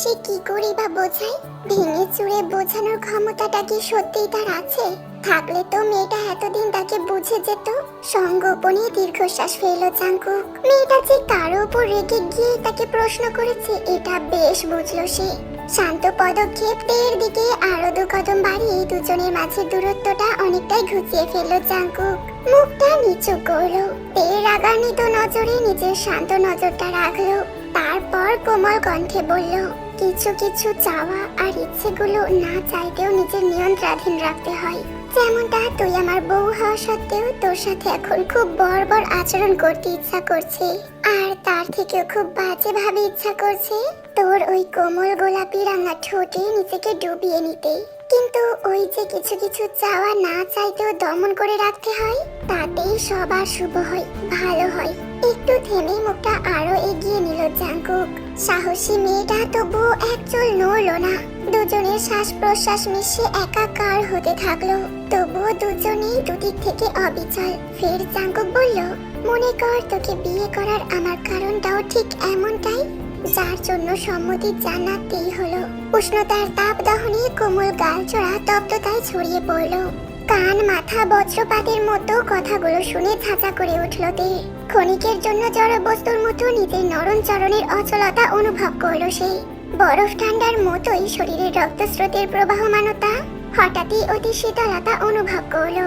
সে কি করে বা বোঝায়? ভেঙে চুড়ে বোঝানোর ক্ষমতাটা কি সত্যিই তার আছে? থাকলে তো মেয়েটা এতদিন তাকে বুঝে যেত। সঙ্গোপনে দীর্ঘশ্বাস ফেলল চাঙ্কুক। মেয়েটা যে কারও উপর রেগে গিয়ে তাকে প্রশ্ন করেছে, এটা বেশ বুঝলো সে। শান্ত পদক্ষেপ তের দিকে আরও দু কদম বাড়িয়ে দুজনের মাঝে দূরত্বটা অনেকটাই ঘুচিয়ে ফেলল চাঙ্কুক। মুখটা নিচু করল। তের রাগান্বিত নজরে নিজের শান্ত নজরটা রাখল। তারপর কোমল কণ্ঠে বলল কিছু কিছু চাওয়া আর ইচ্ছেগুলো না চাইতেও নিজের নিয়ন্ত্রণাধীন রাখতে হয়। যেমনটা তুই আমার বউ হওয়া সত্ত্বেও তোর সাথে এখন খুব বর্বর আচরণ করতে ইচ্ছা করছে। আর তার থেকেও খুব বাজে ভাবে ইচ্ছা করছে তোর ওই কোমল গোলাপি রাঙা ঠোঁটে নিজেকে ডুবিয়ে নিতে। কিন্তু ওই যে কিছু কিছু চাওয়া না চাইতেও দমন করে রাখতে হয়, তাতেই সবার শুভ হয়, ভালো হয়। একটু থেমে মুখটা আরও এগিয়ে নিল জাঙ্কুক। সাহসী মেয়েটা তবুও এক চুল নড়লো না। দুজনের শ্বাস প্রশ্বাস মিশে একাকার হতে থাকল। তবুও দুজনেই দুদিক থেকে অবিচল। ফের জাঙ্কুক বলল, মনে কর তোকে বিয়ে করার আমার কারণটাও ঠিক এমনটাই যার জন্য সম্মতি জানাতেই হলো। উষ্ণতার তাপ দহনে কোমল গালচড়া তপ্ততায় ছড়িয়ে পড়ল। কান, মাথা, বজ্রপাতের মতো কথাগুলো শুনে ঝাঁচা করে উঠল তে। ক্ষণিকের জন্য জড় বস্তুর মতো নিজের নরম চরণের অচলতা অনুভব করল সে। বরফ ঠান্ডার মতোই শরীরের রক্তস্রোতের প্রবাহমানতা হঠাৎই অতি শীতলতা অনুভব করল।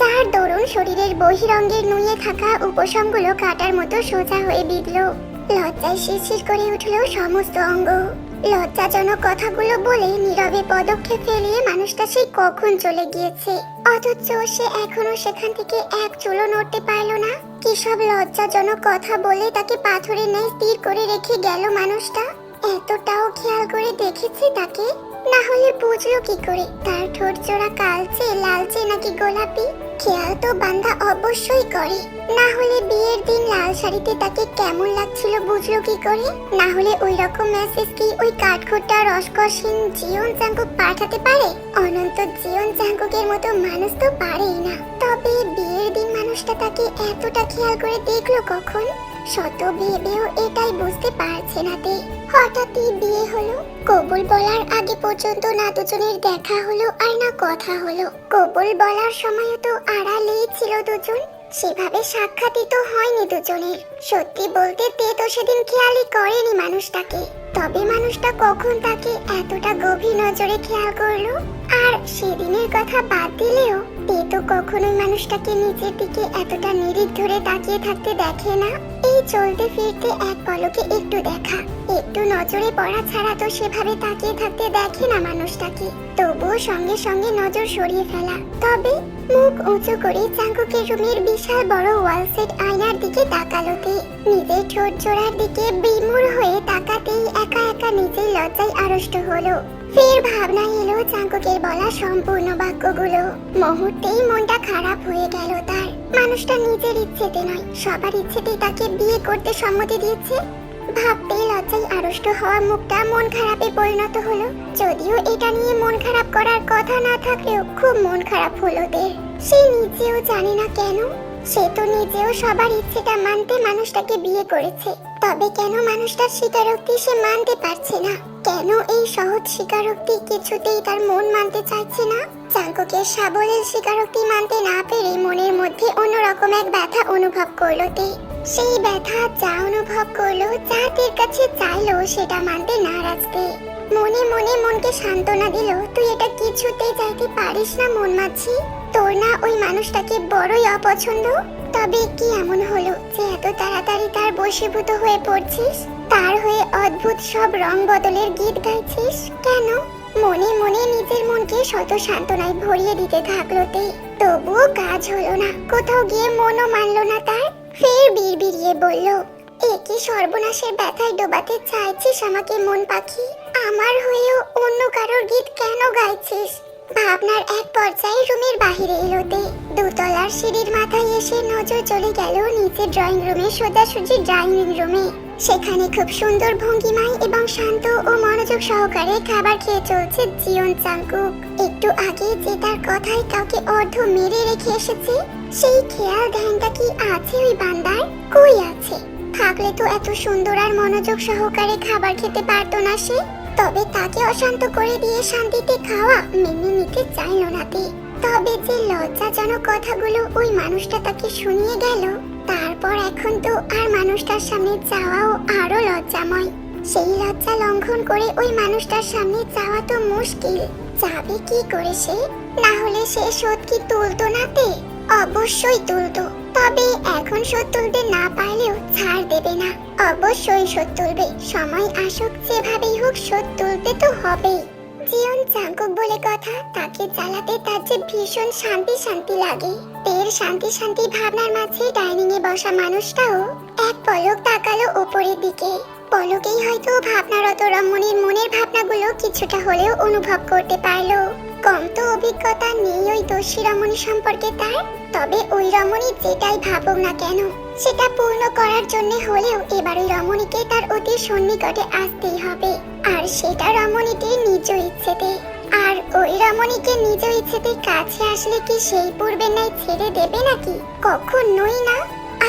যার দরুন শরীরের বহিরঙ্গের নুয়ে থাকা উপশমগুলো কাটার মতো সোজা হয়ে বিঁধল। লজ্জায় শিরশির করে উঠল সমস্ত অঙ্গ। লজ্জাজনক কথাগুলো বলে নীরবে পদক্ষেপ ফেলিয়ে মানুষটা সেই কখন চলে গিয়েছে। অথচ সে এখনও সেখান থেকে এক চুলো নড়তে পারল না। কি সব লজ্জাজনক কথা বলে তাকে পাথরের ন্যায় স্থির করে রেখে গেল মানুষটা? এতটাও খেয়াল করে দেখেছে তাকে? না হলে বুঝলো কি করে? তার ঠোঁট জোড়া কালচে লালচে নাকি গোলাপি? খেয়াল তো বান্দা অবশ্যই করে। না হলে বিয়ের দিন লাল শাড়িতে তাকে কেমন লাগছিল বুঝলো কি করে? না হলে ওই রকম মেসেজ কি ওই কাঠখোট্টা রসকসীন জিয়ন চাঙ্কুক পাঠাতে পারে? অনন্ত জিয়ন চাঙ্কুকের মতো মানুষ তো পারেই না। তবে বিয়ের দিন মানুষটা তাকে এতটা খেয়াল করে দেখল কখন? শত ভেবেও এটাই বুঝতে পারছে না তে হঠাৎই বিয়ে হলো। কবুল বলার আগে পর্যন্ত না দুজনের দেখা হলো আর না কথা হলো। কবুল বলার সময়ও তো আড়ালেই ছিল দুজন। সেভাবে সাক্ষাৎই তো হয়নি দুজনের। সত্যি বলতে তে তো সেদিন খেয়ালই করেনি মানুষটাকে। তবে মানুষটা কখন তাকে এতটা গভীর নজরে খেয়াল করল? আর সেদিনের কথা বাদ দিলেও তে তো কখনোই মানুষটাকে নিজের দিকে এতটা নিরিখ ধরে তাকিয়ে থাকতে দেখে না। এই চলতে ফিরতে এক পলকে একটু দেখা। একটু নজরে পড়া ছাড়া তো সেভাবে তাকিয়ে থাকতে দেখে না মানুষটাকে। তবুও সঙ্গে সঙ্গে নজর সরিয়ে ফেলা। তবে মুখ উঁচু করে চাঙ্কুকের রুমের বিশাল বড় ওয়াল সেট আয়নার দিকে তাকালোতে। নিজের ঠোঁট জোড়ার দিকে বিমূঢ় হয়ে তাকাতেই একা একা নিজেই লজ্জায় আড়ষ্ট হলো। ফের ভাবনা এলো চাঙ্কুকের বলা সম্পূর্ণ বাক্যগুলো। মুহূর্তেই মনটা খারাপ হয়ে গেল তার। মানুষটা নিজের ইচ্ছেতে নয়, সবার ইচ্ছেতেই তাকে বিয়ে করতে সম্মতি দিয়েছে। ভাবতেই লজ্জায় আড়ষ্ট হওয়া মুখটা মন খারাপে পরিণত হলো। যদিও এটা নিয়ে মন খারাপ করার কথা না থাকলেও খুব মন খারাপ হলো দের সে নিজেও জানে না কেন, সে তো নিজেও সবার ইচ্ছেটা মানতে মানুষটাকে বিয়ে করেছে। তবে কেন মানুষটার স্বীকারোক্তি সে মানতে পারছে না? কেন এই সহজ স্বীকারোক্তি কিছুতেই তার মন মানতে চাইছে না? চাঙ্কুকের সাবলের স্বীকারোক্তি মানতে না পেরে মনের মধ্যে অন্যরকম এক ব্যথা অনুভব করল তে। সেই ব্যথা যা অনুভব করল, যা তের কাছে চাইলো, সেটা মানতে নারাজ তে। মনে মনে মনকে সান্ত্বনা দিল, তুই এটা কিছুতেই চাইতে পারিস না মন মাঝি তোর না ওই মানুষটাকে বড়ই অপছন্দ? তবে কি এমন হলো যে এত তাড়াতাড়ি তার বশীভূত হয়ে পড়ছিস? তার হয়ে অদ্ভুত সব রং বদলের গীত গাইছিস? কেন? মনে মনে নিজের মনকে শত সান্ত্বনায় ভরিয়ে দিতে থাকল তে। তবুও কাজ হলো না। কোথাও গিয়ে মনও মানলো না তার। ফের বিড়বিড়িয়ে বলল একই সর্বনাশের ব্যথায় ডোবাতে চাইছিস আমাকে মন পাখি? আমার হয়েও অন্য কারোর গীত কেন গাইছিস? ভাবনার এক পর্যায়ে রুমের বাহিরে এলোতে দুতলার সিঁড়ির মাথায় এসে নজর চলে গেল নিচের ড্রয়িং রুমে সোজাসুজি ড্রয়িং রুমে সেখানে খুব সুন্দর ভঙ্গিমায় এবং শান্ত ও মনোযোগ সহকারে খাবার খেয়ে চলছে জিয়ন চাঙ্কুক একটু আগে যে তার কথায় কাউকে অর্ধ মেরে রেখে এসেছে, সেই খেয়াল ধ্যানটা কি আছে ওই বান্দার? কই আছে? থাকলে তো এত সুন্দর আর মনোযোগ সহকারে খাবার খেতে পারতো না সে। তবে তাকে অশান্ত করে দিয়ে শান্তিতে খাওয়া মেনে নিতে চাইল না তে। তবে যে লজ্জাজনক কথাগুলো ওই মানুষটা তাকে শুনিয়ে গেল, তারপর এখন তো আর মানুষটার সামনে যাওয়াও আরও লজ্জাময়। সেই লজ্জা লঙ্ঘন করে ওই মানুষটার সামনে যাওয়া তো মুশকিল। যাবে কি করে সে? না হলে সে কি তুলতো না তে? অবশ্যই তুলতো। তবে এখন শোধ তুলতে না পারলেও ছাড় দেবে না। অবশ্যই শোধ তুলবে। সময় আসুক, যেভাবেই হোক শোধ তুলতে তো হবেই। জীবন চাঙ্কুক বলে কথা, তাকে জ্বালাতে তার যে ভীষণ শান্তি শান্তি লাগে। তের শান্তি শান্তি ভাবনার মাঝে ডাইনিং এ বসা মানুষটাও এক পলক তাকালো ওপরের দিকে। পলকেই হয়তো ভাবনারত রমণীর মনের ভাবনাগুলো কিছুটা হলেও অনুভব করতে পারল। কম তো অভিজ্ঞতা নেই ওই দোষী রমণী সম্পর্কে তার। তবে ওই রমণী যেটাই ভাবুক না কেন, সেটা পূর্ণ করার জন্য হলেও এবার ওই রমণীকে তার অতি সন্নিকটে আসতেই হবে। আর সেটা রমণীটির নিজ ইচ্ছেতে। আর ওই রমণীকে নিজ ইচ্ছেতে কাছে আসলে কি সেই পূর্বের নাই ছেড়ে দেবে নাকি? কখনোই না।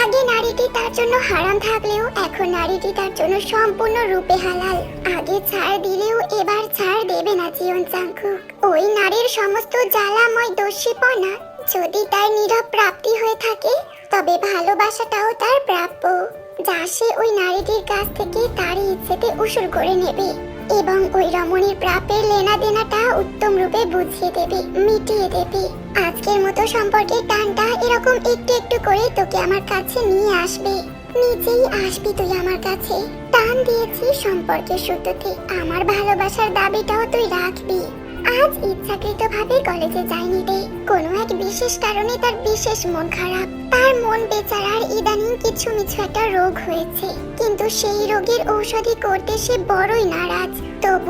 আগে নারীটি তার জন্য হারাম থাকলেও এখন নারীটি তার জন্য সম্পূর্ণ রূপে হালাল। আগে ছাড় দিলেও এবার ছাড় দেবে না জীবন চাঙ্কুক। ওই নারীর সমস্ত জ্বালাময় দোষীপনা যদি তার নীরব প্রাপ্তি হয়ে থাকে, তবে ভালোবাসাটাও তার প্রাপ্য। যা সে ওই নারীটির কাছ থেকে তারই ইচ্ছেতে উসুল করে নেবে। এবং ওই রমণীর প্রাপের লেনা দেনাটা উত্তম রূপে বুঝিয়ে দেবে, মিটিয়ে দেবে। আজকের মতো সম্পর্কের টানটা এরকম একটু একটু করে তোকে আমার কাছে নিয়ে আসবে। নিজেই আসবি তুই আমার কাছে। টান দিয়েছি সম্পর্কের সূত্রতে আমার ভালোবাসার দাবিটাও তুই রাখবি। আজ ইচ্ছাকৃতভাবে কলেজে যায়নি রে। কোনো এক বিশেষ কারণে তার বিশেষ মন খারাপ। তার মন বেচারার ইদানিং কিছু মিছু একটা রোগ হয়েছে। কিন্তু সেই রোগের ঔষধি করতে সে বড়ই নারাজ।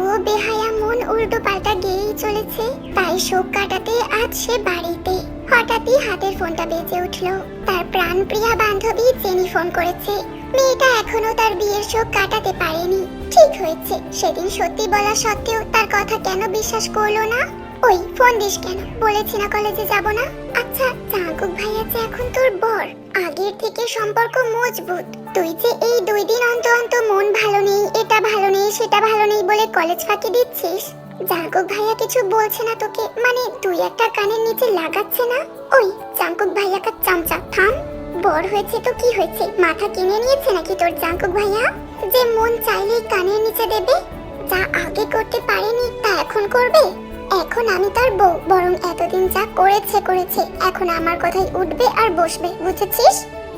তবুও বেহায়া মন উল্টো পাল্টা গেয়েই চলেছে। তাই শোক কাটাতে আজ সে বাড়িতে। হঠাৎই হাতের ফোনটা বেজে উঠল। তার প্রাণপ্রিয়া বান্ধবী জেনি ফোন করেছে। মেয়েটা এখনও তার বিয়ের শোক কাটাতে পারেনি। ঠিক হয়েছে, সেদিন সত্যি বলা সত্ত্বেও তার কথা কেন বিশ্বাস করল না? ওই, ফোন দিস কেন? বলেছি না কলেজে যাব না? আচ্ছা জাগুক ভাইয়া যে এখন তোর বর। আগের থেকে সম্পর্ক মজবুত। তুই যে এই দুই দিন অন্ত অন্ত মন ভালো নেই, এটা ভালো নেই, সেটা ভালো নেই বলে কলেজ ফাঁকি দিচ্ছিস? জাঙ্কুক ভাইয়া কিছু বলছে না তোকে মানে তুই একটা কানের নিচে লাগাচ্ছে না? ওই জাঙ্কুক ভাইয়াকে চামচা থাম। বড় হয়েছে তো কি হয়েছে? মাথা কিনে নিয়েছে নাকি তোর জাঙ্কুক ভাইয়া? যে মন চাইলেই কানের নিচে দেবে, যা আগে করতে পারেনি তা এখন করবে? এখন আমি তার বউ, বরং এতদিন যা করেছে করেছে, এখন আমার কথাই উঠবে আর বসবে, বুঝেছিস?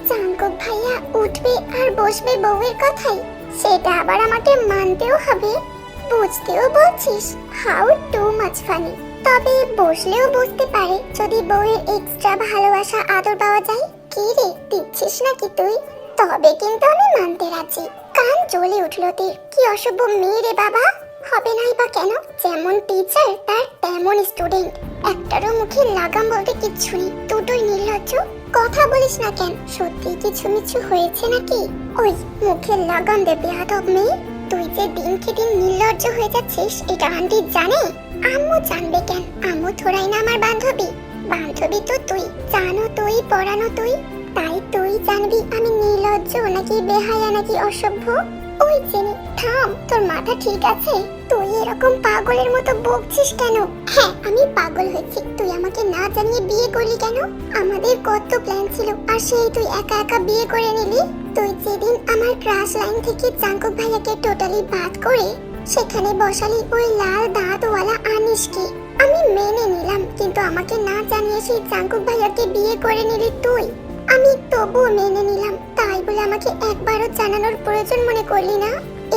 জাঙ্কুক ভাইয়া উঠবে আর বসবে বউয়ের কথাই। সেটা আবার আমাকে মানতেও হবে। বুঝতেও বলছিস হাউ টু মাচ ফানি তবে বসলেও বুঝতে পারে, যদি বউয়ের এক্সট্রা ভালোবাসা, আদর পাওয়া যায়, কি রে, দিচ্ছিস নাকি তুই? তবে কিন্তু আমি মানতে রাজি। কান জ্বলে উঠল তীর, কি অসভ্য মেয়ে রে বাবা। হবে নাই বা কেন? যেমন টিচার তার তেমন স্টুডেন্ট একটারও মুখে লাগাম বলতে কিচ্ছু নেই। দুটোই নির্লজ্জ। কথা বলিস না কেন? সত্যি কিছু মিছু হয়েছে নাকি? ওই মুখে লাগাম দে বেয়াদব মেয়ে। তুই যে দিনকে দিন নির্লজ্জ হয়ে যাচ্ছিস, এটা আন্টি জানে? আম্মু জানবে কেন? আম্মু থোড়াই না আমার বান্ধবী। বান্ধবী তো তুই, জানো তুই, পড়ানো তুই। তাই তুই জানবি আমি নির্লজ্জ নাকি বেহায়া নাকি অসভ্য? ওই জেনে, থাম, তোর মাথা ঠিক আছে? তুই এরকম পাগলের মতো বকছিস কেন? হ্যাঁ আমি পাগল হয়েছি। তুই আমাকে না জানিয়ে বিয়ে করলি কেন? আমাদের কত প্ল্যান ছিল আর সেই তুই একা একা বিয়ে করে নিলি? তুই যেদিন আমার ক্রাশ লাইন থেকে চাঙ্কুক ভাইয়াকে টোটালি বাদ করে সেখানে বসালি ওই লাল দাঁতওয়ালা আনিসকে। আমি মেনে নিলাম কিন্তু আমাকে না জানিয়ে সেই চাঙ্কুক ভাইয়াকে বিয়ে করে নিলি তুই। আমি তবুও মেনে নিলাম তাই বলে আমাকে একবারও জানানোর প্রয়োজন মনে করলি না?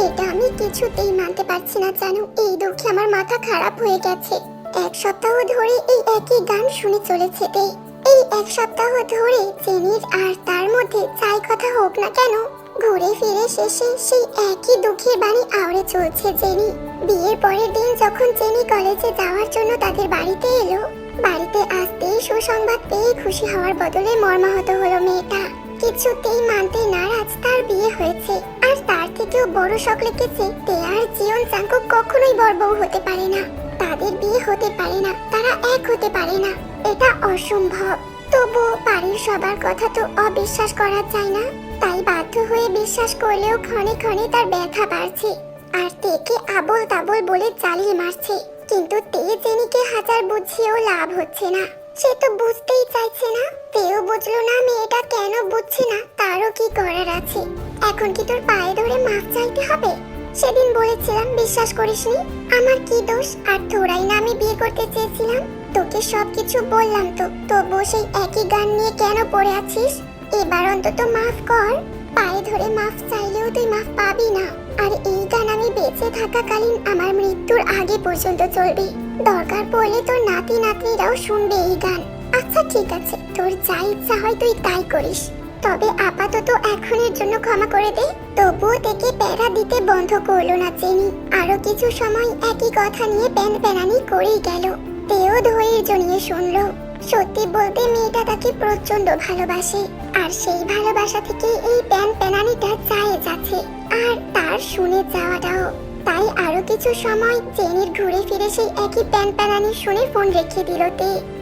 এটা আমি কিছুতেই মানতে পারছি না, জানো? এই দুঃখে আমার মাথা খারাপ হয়ে গেছে। এক সপ্তাহ ধরে এই একই গান শুনে চলেছে তে। এই এক সপ্তাহ ধরে জেনির আর তার মধ্যে যাই কথা হোক না কেন, ঘুরে ফিরে শেষে সেই একই দুঃখের বাণী আওড়ে চলছে জেনি। বিয়ের পরের দিন যখন জেনি কলেজে যাওয়ার জন্য তাদের বাড়িতে এলো, বাড়িতে আসতেই সুসংবাদ পেয়ে খুশি হওয়ার বদলে মর্মাহত হলো মেয়েটা। কিছুতেই মানতে নারাজ তার বিয়ে হয়েছে। আর তার থেকেও বড় শখ লেগেছে তে আর জীবন চাঙ্কু কখনোই বউ হতে পারে না। তাদের বিয়ে হতে পারে না, তারা এক হতে পারে না। এটা অসম্ভব। তবু বাড়ির সবার কথা তো অবিশ্বাস করা যায় না। তাই বাধ্য হয়ে বিশ্বাস করলেও ক্ষণে ক্ষণে তার ব্যথা বাড়ছে। আর তেকে আবল তাবল বলে চালিয়ে মারছে কিন্তু তে জেনিকে হাজার বুঝিয়েও লাভ হচ্ছে না। সে তো বুঝতেই চাইছে না। তেও বুঝলো না মেয়েটা কেন বুঝছে না, তারও কি করার আছে। এখন কি তোর পায়ে ধরে মাফ চাইতে হবে? সেদিন বলেছিলাম, বিশ্বাস করিসনি আমার কি দোষ? আর তোরাই না আমি বিয়ে করতে চেয়েছিলাম? তোকে সবকিছু বললাম তো, তবুও সেই একই গান নিয়ে কেন পড়ে আছিস? এবার অন্তত মাফ কর। পায়ে ধরে মাফ চাইলেও তুই মাফ পাবি না। আর এই গান আমি বেঁচে থাকাকালীন আমার মৃত্যুর আগে পর্যন্ত চলবে। দরকার পড়লে তোর নাতি নাতনিরাও শুনবে এই গান। আচ্ছা ঠিক আছে। তোর যা ইচ্ছা হয় তুই তাই করিস। তবে আপাতত এখনের জন্য ক্ষমা করে দে তবুও থেকে প্যারা দিতে বন্ধ করল না চেনি। আরও কিছু সময় একই কথা নিয়ে প্যান প্যানানি করেই গেল। তেও ধৈর্য নিয়ে শুনলো। সত্যি বলতে মেয়েটা তাকে প্রচণ্ড ভালোবাসে। আর সেই ভালোবাসা থেকে এই প্যান প্যানানিটা চায়ে যাচ্ছে। আর তার শুনে যাওয়াটাও। তাই আরও কিছু সময় চেনির ঘুরে ফিরে সেই একই প্যান প্যানানি শুনে ফোন রেখে দিল তে।